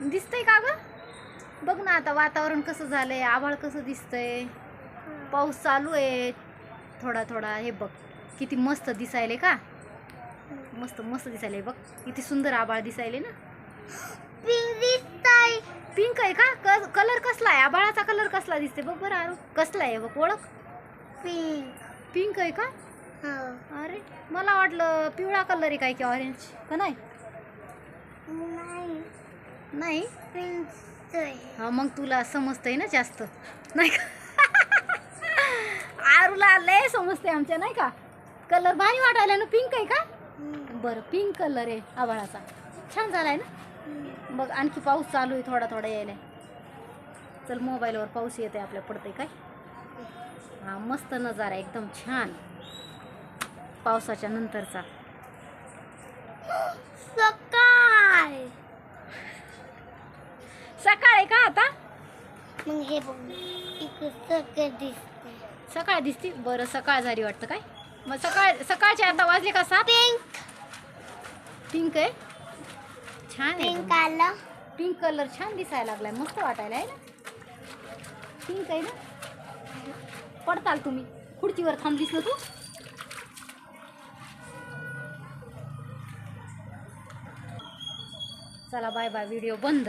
दिसतंय का ग? बघ ना आता वातावरण कसं झालंय आभाळ कसं दिसतंय. पाऊस चालू आहे. थोडा थोडा हे बघ किती मस्त दिसायले का? मस्त मस्त दिसायले बघ. किती सुंदर आभाळ दिसायले ना. पिंक दिसतंय. पिंक आहे का? कलर कसला आहे? आभाळाचा कलर कसला दिसते बघ बरं आरू. कसला आहे बघ? ओळख? पिंक पिंक आहे का? हो. अरे मला वाटलं पिवळा कलर आहे काय की ऑरेंज का नाही? नाही. हा मग तुला समजतंय ना जास्त. नाही का? आरूला लय समजते आमच्या नाही का? कलर भारी वाटायला ना पिंक आहे का? बरं पिंक कलर आहे आभाळाचा छान झालाय ना? बघ आणखी पाऊस चालू आहे थोडा थोडा यायला. चल मोबाईलवर पाऊस येते आपल्या पडते काय? हा मस्त नजारा एकदम छान. पावसाच्या नंतरचा सकाळ सकाळ आहे का आता? मग हे बघ इकडे सकाळ दिसते सकाळ दिसते? बरं सकाळ झाली वाटतं काय? मग सकाळ सकाळचे आता वाजले का सात? पिंक पिंक आहे? छान आहे पिंक. आलं. पिंक कलर छान दिसायला लागलाय. मस्त वाटायला आहे ना? पिंक आहे ना? पडताल तुम्ही. खुर्चीवर थांबलीस ना तू? चला बाय बाय व्हिडिओ बंद.